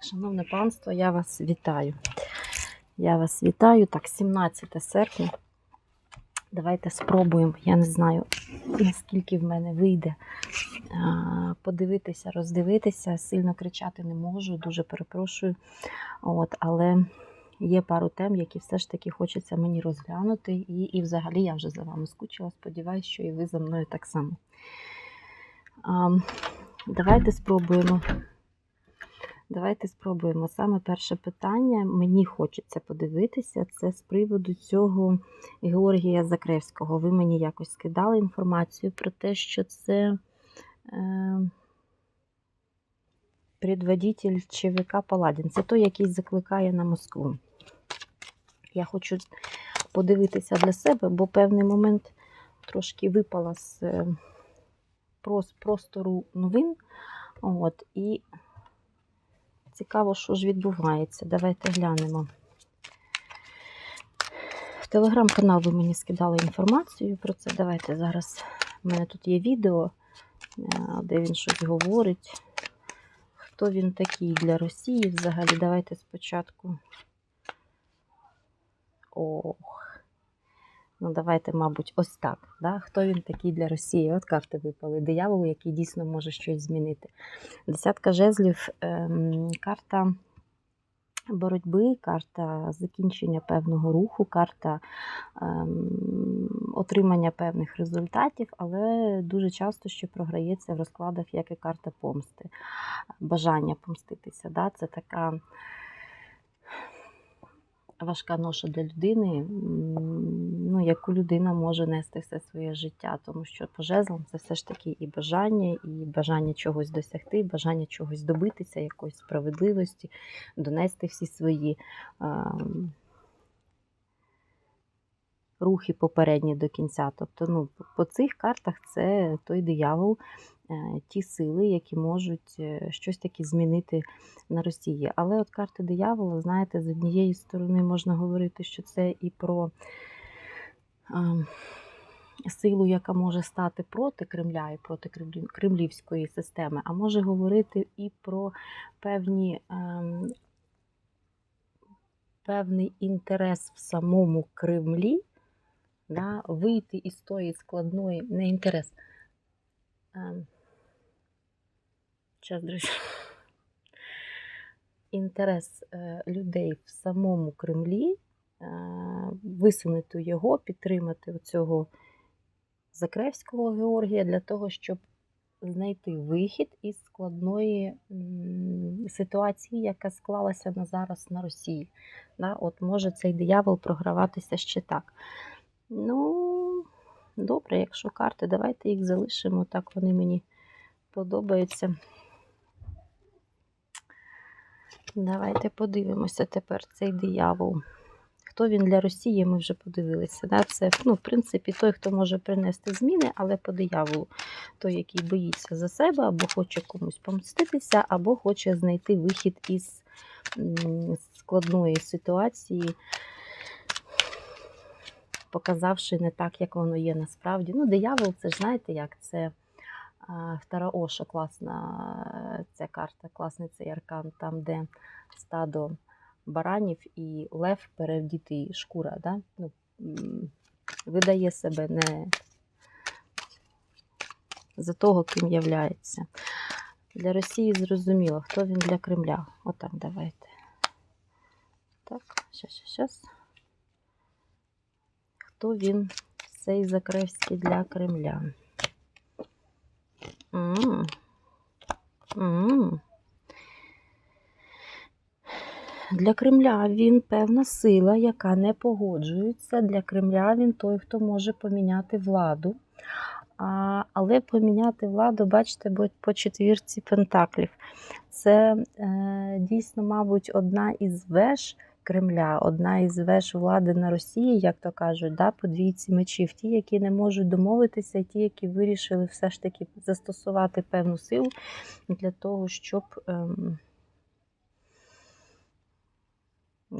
Шановне панство, я вас вітаю. Я вас вітаю. Так, 17 серпня. Давайте спробуємо. Я не знаю, наскільки в мене вийде подивитися, роздивитися. Сильно кричати не можу, дуже перепрошую. От, але є пару тем, які все ж таки хочеться мені розглянути. І, і взагалі я вже за вами скучила. Сподіваюсь, що і ви за мною так само. Давайте спробуємо. Давайте спробуємо. Саме перше питання мені хочеться подивитися. Це з приводу цього Георгія Закревського. Ви мені якось скидали інформацію про те, що це е, предводитель ЧВК Паладін. Це той, який закликає на Москву. Я хочу подивитися для себе, бо певний момент трошки випала з е, простору новин. От, і Цікаво, що ж відбувається. Давайте глянемо. В телеграм-канал ви мені скидали інформацію про це. Давайте зараз. У мене тут є відео, е, де він щось говорить. Хто він такий для Росії взагалі? Давайте спочатку. Ох. Ну, давайте, мабуть, ось так. Да? Хто він такий для Росії? От карти випали. Диявол, який дійсно може щось змінити. Десятка жезлів, ем, карта боротьби, карта закінчення певного руху, карта ем, отримання певних результатів, але дуже часто ще програється в розкладах, як і карта помсти, бажання помститися. Да? Це така важка ноша для людини, яку людина може нести все своє життя, тому що по жезлам це все ж таки і бажання, і бажання чогось досягти, бажання чогось добитися, якоїсь справедливості, донести всі свої ем, рухи попередні до кінця. Тобто, ну, по- цих картах це той диявол, е, ті сили, які можуть е, щось таке змінити на Росії. Але от карти диявола, знаєте, з однієї сторони можна говорити, що це і про силу, яка може стати проти Кремля і проти кремлівської системи, а може говорити і про певні. ем, Певний інтерес в самому Кремлі да, вийти із тої складної, не інтерес. Ем, Час, друзі. Інтерес е, людей в самому Кремлі, висунути його, підтримати оцього Закревського Георгія для того, щоб знайти вихід із складної ситуації, яка склалася на зараз на Росії. От може цей диявол програватися ще так. Ну, добре, якщо карти, давайте їх залишимо. Так вони мені подобаються. Давайте подивимося тепер цей диявол. Хто він для Росії, ми вже подивилися. Да? Це, ну, в принципі, той, хто може принести зміни, але по дияволу. Той, який боїться за себе, або хоче комусь помститися, або хоче знайти вихід із складної ситуації, показавши не так, як воно є насправді. Ну, диявол, це ж знаєте, як це. Втора Оша класна е, ця карта, класний цей аркан, там, де стадо баранів і лев перевдітий шкура, да? ну, видає себе не за того, ким являється. Для Росії зрозуміло, хто він для Кремля. Отак, давайте. Так, щас, щас, щас. Хто він цей Закревський для Кремля? М. М. Для Кремля він певна сила, яка не погоджується. Для Кремля він той, хто може поміняти владу. А, але поміняти владу, бачите, по четвірці пентаклів. Це е, дійсно, мабуть, одна із веж Кремля, одна із веж влади на Росії, як то кажуть, да, по двійці мечів. Ті, які не можуть домовитися, ті, які вирішили все ж таки застосувати певну силу для того, щоб. Ем,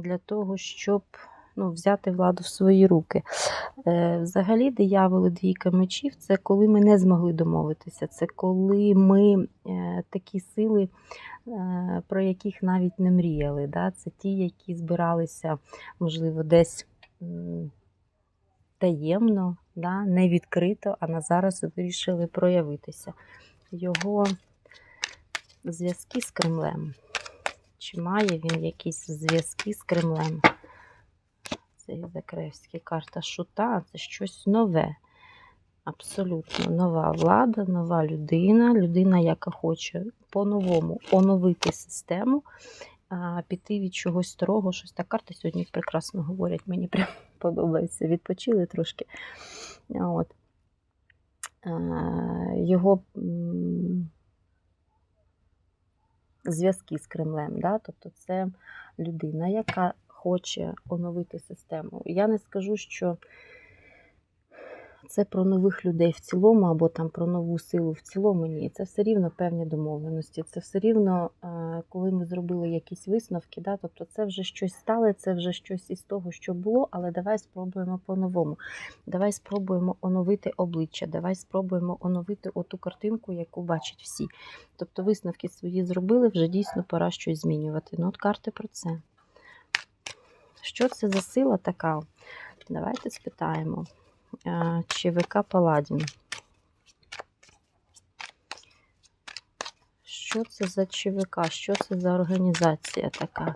для того, щоб ну, взяти владу в свої руки. Е, Взагалі, дияволи двійка мечів це коли ми не змогли домовитися, це коли ми е, такі сили е, про яких навіть не мріяли. Да? Це ті, які збиралися, можливо, десь таємно, да? не відкрито, а на зараз вирішили проявитися. Його зв'язки з Кремлем. Чи має він якісь зв'язки з Кремлем? Це Закревський карта шута, це щось нове. Абсолютно нова влада, нова людина, людина, яка хоче по-новому оновити систему, піти від чогось старого, щось так карти сьогодні прекрасно говорять. Мені прям подобається. Відпочили трошки. От. Його зв'язки з Кремлем. Да? Тобто це людина, яка хоче оновити систему. Я не скажу, що це про нових людей в цілому, або там про нову силу в цілому. Ні, це все рівно певні домовленості. Це все рівно, е, коли ми зробили якісь висновки, да, тобто це вже щось стале, це вже щось із того, що було, але давай спробуємо по-новому. Давай спробуємо оновити обличчя, давай спробуємо оновити оту картинку, яку бачать всі. Тобто висновки свої зробили, вже дійсно пора щось змінювати. Ну, от карти про це. Що це за сила така? Давайте спитаємо. А, ЧВК Паладін. Що це за ЧВК? Що це за організація така?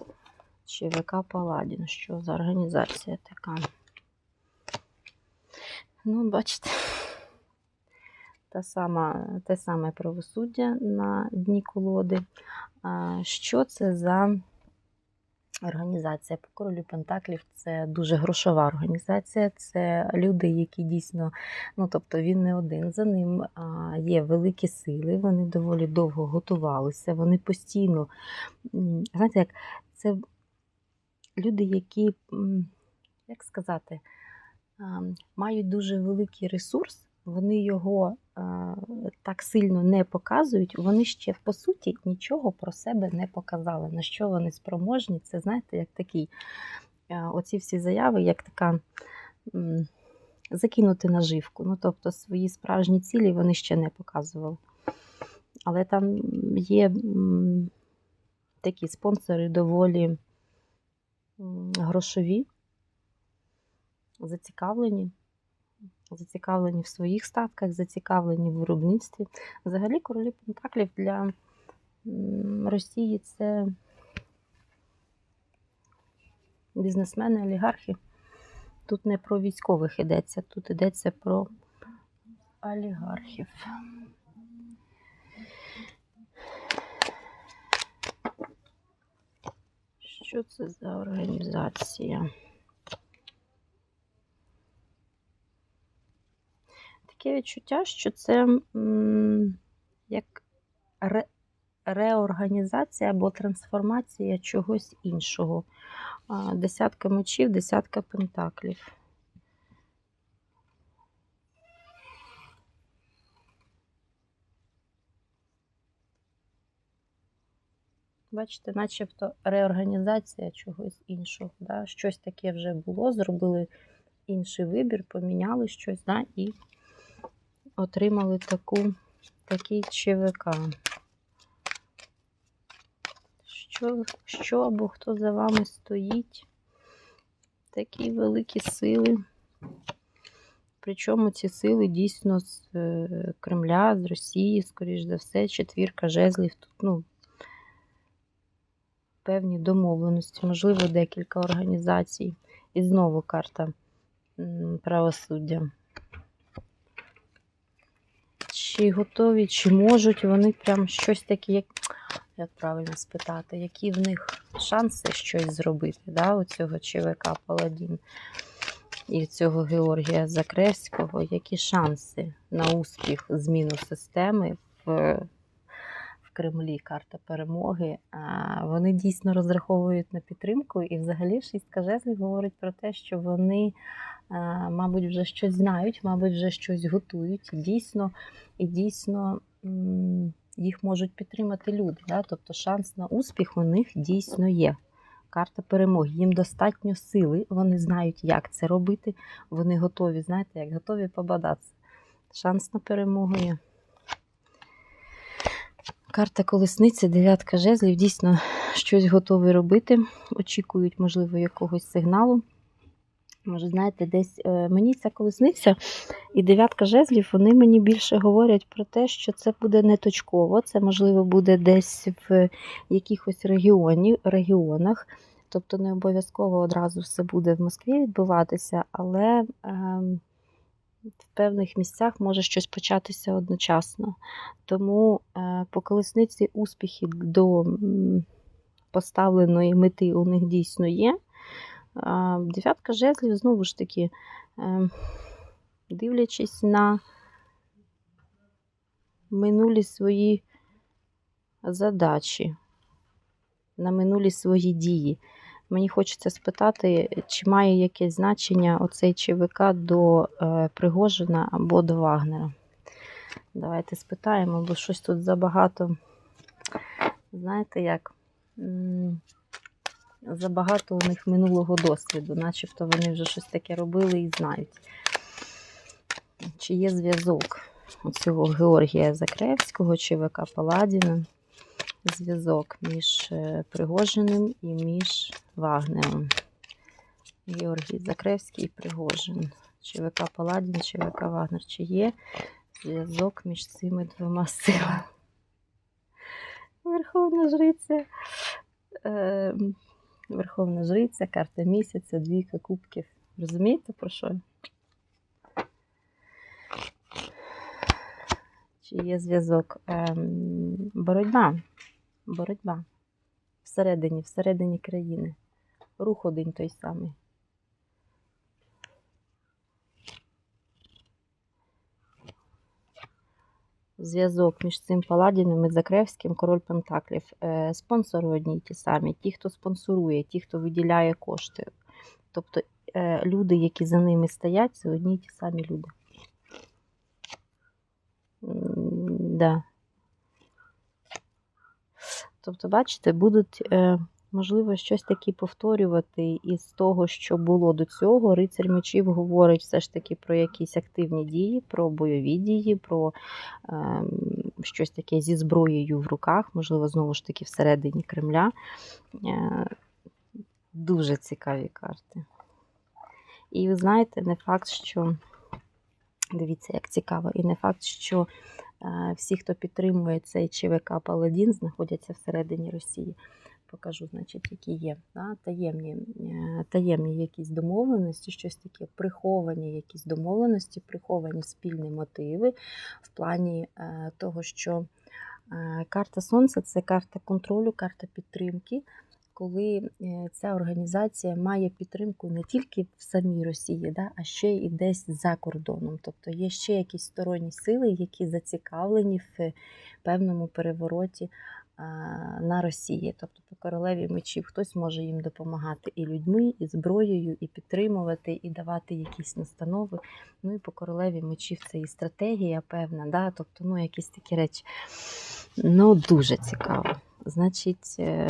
ЧВК Паладін. Що за організація така? Ну, бачите, та сама, те саме правосуддя на дні колоди. Що це за організація по королю Пентаклів це дуже грошова організація. Це люди, які дійсно, ну тобто він не один за ним є великі сили, вони доволі довго готувалися, вони постійно, знаєте, як це люди, які, як сказати, мають дуже великий ресурс. Вони його а, так сильно не показують, вони ще по суті нічого про себе не показали. На що вони спроможні? Це знаєте, як такий а, оці всі заяви, як така закинути наживку. Ну, тобто свої справжні цілі вони ще не показували. Але там є такі спонсори доволі грошові, зацікавлені зацікавлені в своїх статках, зацікавлені в виробництві. Взагалі, королі Пентаклів для Росії це бізнесмени, олігархи. Тут не про військових йдеться, тут йдеться про олігархів. Що це за організація? Таке відчуття, що це м, як ре, реорганізація або трансформація чогось іншого. Десятка мечів, десятка пентаклів. Бачите, начебто реорганізація чогось іншого. Да? Щось таке вже було, зробили інший вибір, поміняли щось, да? і отримали таку, такий ЧВК. Що, що або хто за вами стоїть? Такі великі сили. Причому ці сили дійсно з е, Кремля, з Росії, скоріш за все, четвірка жезлів. Тут, ну, певні домовленості, можливо, декілька організацій. І знову карта правосуддя чи готові, чи можуть вони прям щось таке, як як правильно спитати, які в них шанси щось зробити, да, у цього ЧВК Паладін і цього Георгія Закревського, які шанси на успіх, зміну системи в, Кремлі, карта перемоги. Вони дійсно розраховують на підтримку, і взагалі шістка жезлів говорить про те, що вони. Мабуть, вже щось знають, мабуть, вже щось готують. І дійсно, і дійсно їх можуть підтримати люди. Да? Тобто шанс на успіх у них дійсно є. Карта перемоги. Їм достатньо сили, вони знають, як це робити. Вони готові, знаєте, як готові побадатися. Шанс на перемогу є. Карта колесниці, дев'ятка жезлів, дійсно щось готові робити. Очікують, можливо, якогось сигналу. Може, знаєте, десь е, мені ця колесниця і дев'ятка жезлів, вони мені більше говорять про те, що це буде не точково, це, можливо, буде десь в якихось регіоні, регіонах. Тобто не обов'язково одразу все буде в Москві відбуватися, але ем, в певних місцях може щось початися одночасно. Тому е, по колесниці успіхи до поставленої мети у них дійсно є. Дев'ятка жезлів, знову ж таки, е, дивлячись на минулі свої задачі, на минулі свої дії. Мені хочеться спитати, чи має якесь значення оцей ЧВК до е, Пригожина або до Вагнера. Давайте спитаємо, бо щось тут забагато. Знаєте як? Забагато у них минулого досвіду, начебто вони вже щось таке робили і знають. Чи є зв'язок цього Георгія Закревського, ЧВК Паладіна? Зв'язок між е, Пригожиним і між Вагнером. Георгій Закревський і Пригожин. ЧВК Паладін, ЧВК Вагнер. Чи є зв'язок між цими двома силами? Верховна жриця. Верховна жриця, карта місяця, двійка кубків. Розумієте про що? Чи є зв'язок? Ем, боротьба. Боротьба. Всередині, всередині країни. Рух один той самий. Зв'язок між цим Паладіним і Закревським, король Пентаклів. Е, Спонсори одні й ті самі, ті, хто спонсорує, ті, хто виділяє кошти. Тобто е, люди, які за ними стоять, це одні й ті самі люди. Да. Тобто, бачите, будуть, е, можливо, щось таке повторювати із того, що було до цього. Рицарь мечів говорить все ж таки про якісь активні дії, про бойові дії, про е, щось таке зі зброєю в руках, можливо, знову ж таки всередині Кремля. Е, дуже цікаві карти. І ви знаєте, не факт, що. Дивіться, як цікаво, і не факт, що е, всі, хто підтримує цей ЧВК Паладін, знаходяться всередині Росії. Покажу, значить, які є да? таємні, е, таємні якісь домовленості, щось таке, приховані якісь домовленості, приховані спільні мотиви в плані е, того, що е, карта Сонця це карта контролю, карта підтримки. Коли ця організація має підтримку не тільки в самій Росії, да, а ще і десь за кордоном. Тобто є ще якісь сторонні сили, які зацікавлені в певному перевороті на Росії. Тобто по королеві мечів хтось може їм допомагати і людьми, і зброєю, і підтримувати, і давати якісь настанови. Ну і по королеві мечів це і стратегія певна, да? тобто ну, якісь такі речі. Ну, дуже цікаво. Значить, е,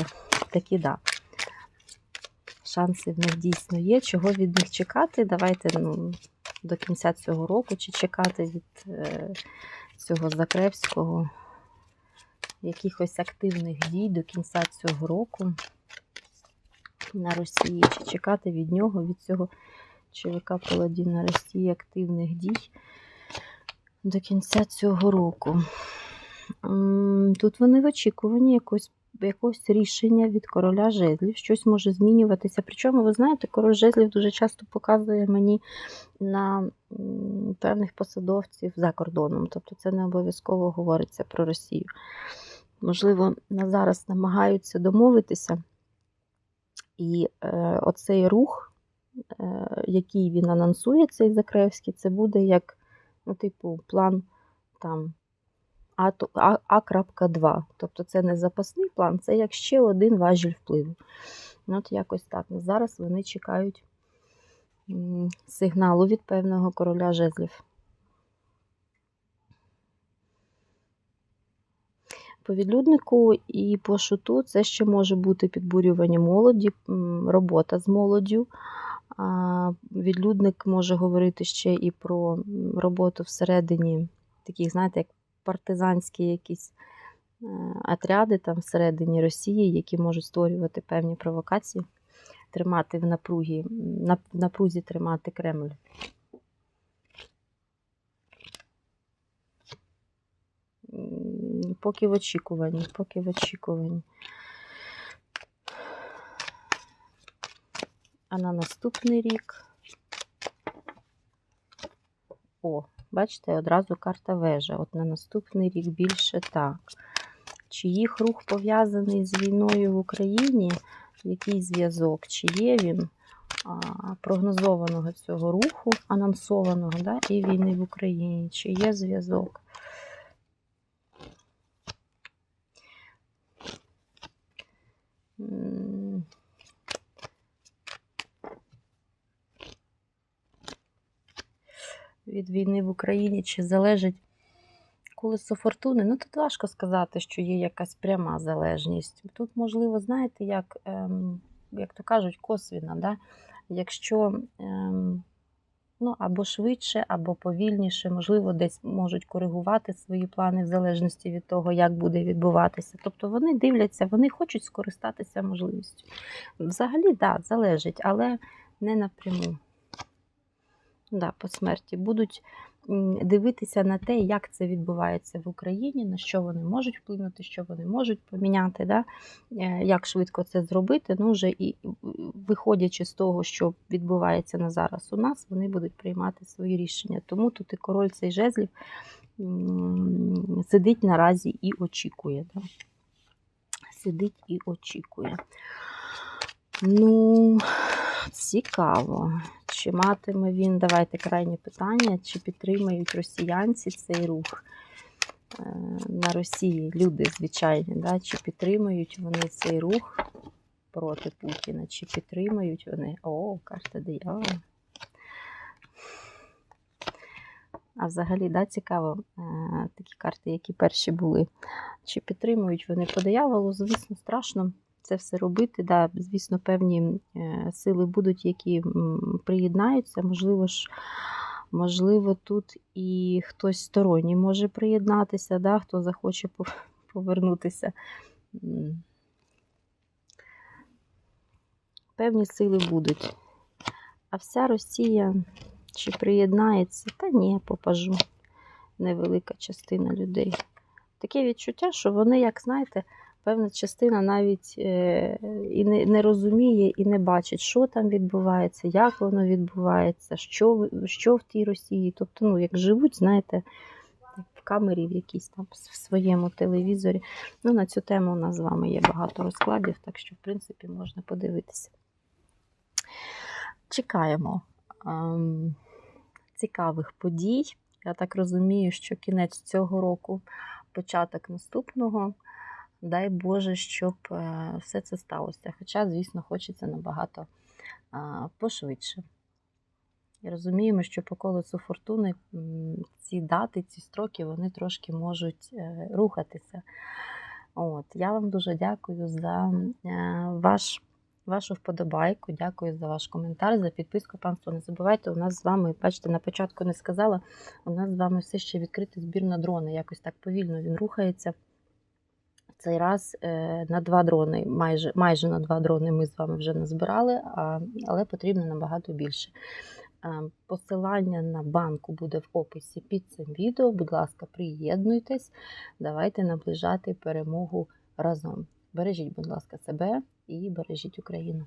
такі да. Шанси в них дійсно є. Чого від них чекати? Давайте ну, до кінця цього року чи чекати від е, цього Закревського якихось активних дій до кінця цього року на Росії, чи чекати від нього, від цього ЧВК Паладін на Росії активних дій до кінця цього року. Тут вони в очікуванні якогось, якогось рішення від короля жезлів. Щось може змінюватися. Причому, ви знаєте, король жезлів дуже часто показує мені на певних посадовців за кордоном. Тобто це не обов'язково говориться про Росію. Можливо, на зараз намагаються домовитися. І е, оцей рух, е, який він анонсує, цей Закревський, це буде як, ну, типу, план там а, то- а, А.2. Тобто це не запасний план, це як ще один важіль впливу. Ну, От якось так. Зараз вони чекають сигналу від певного короля жезлів. По відлюднику і по шуту це ще може бути підбурювання молоді, робота з молоддю. Відлюдник може говорити ще і про роботу всередині таких, знаєте, як партизанські якісь отряди там всередині Росії, які можуть створювати певні провокації, тримати в напругі, на, напрузі тримати Кремль. Поки в очікуванні, поки в очікуванні. А на наступний рік. О, бачите, одразу карта вежа. От на наступний рік більше так. Чи їх рух пов'язаний з війною в Україні? Який зв'язок? Чи є він а, прогнозованого цього руху, анонсованого, да, і війни в Україні? Чи є зв'язок? М, Від війни в Україні чи залежить колесо фортуни? Ну тут важко сказати, що є якась пряма залежність. Тут, можливо, знаєте, як, ем, як то кажуть, косвіна. Да? Якщо ем, ну, або швидше, або повільніше, можливо, десь можуть коригувати свої плани в залежності від того, як буде відбуватися. Тобто вони дивляться, вони хочуть скористатися можливістю. Взагалі, так, да, залежить, але не напряму. Да, по смерті будуть дивитися на те, як це відбувається в Україні, на що вони можуть вплинути, що вони можуть поміняти, да? е, як швидко це зробити. Ну, вже і виходячи з того, що відбувається на зараз у нас, вони будуть приймати свої рішення. Тому тут і король цей жезлів сидить наразі і очікує. Да? Сидить і очікує. Ну, цікаво. Чи матиме він, давайте крайнє питання, чи підтримають росіянці цей рух е, на Росії? Люди звичайні, да? чи підтримують вони цей рух проти Путіна, чи підтримують вони. О, карта диявола. А взагалі, да, цікаво, е, такі карти, які перші були. Чи підтримують вони по дияволу, звісно, страшно це все робити. Да, звісно, певні е, сили будуть, які приєднаються. Можливо ж, можливо, тут і хтось сторонній може приєднатися, да, хто захоче повернутися. Певні сили будуть. А вся Росія чи приєднається? Та ні, попажу. Невелика частина людей. Таке відчуття, що вони, як знаєте, певна частина навіть е, і не, розуміє, і не бачить, що там відбувається, як воно відбувається, що, що в тій Росії. Тобто, ну, як живуть, знаєте, в камері в якійсь там в своєму телевізорі. Ну, на цю тему у нас з вами є багато розкладів, так що, в принципі, можна подивитися. Чекаємо ем, цікавих подій. Я так розумію, що кінець цього року, початок наступного. Дай Боже, щоб е, все це сталося. Хоча, звісно, хочеться набагато пошвидше. І розуміємо, що по колесу фортуни ці дати, ці строки, вони трошки можуть е, рухатися. От, я вам дуже дякую за е, ваш, вашу вподобайку, дякую за ваш коментар, за підписку. Панство, не забувайте, у нас з вами, бачите, на початку не сказала, у нас з вами все ще відкритий збір на дрони. Якось так повільно він рухається. Цей раз е, на два дрони, майже, майже на два дрони ми з вами вже назбирали, але потрібно набагато більше. Е, Посилання на банку буде в описі під цим відео. Будь ласка, приєднуйтесь. Давайте наближати перемогу разом. Бережіть, будь ласка, себе і бережіть Україну.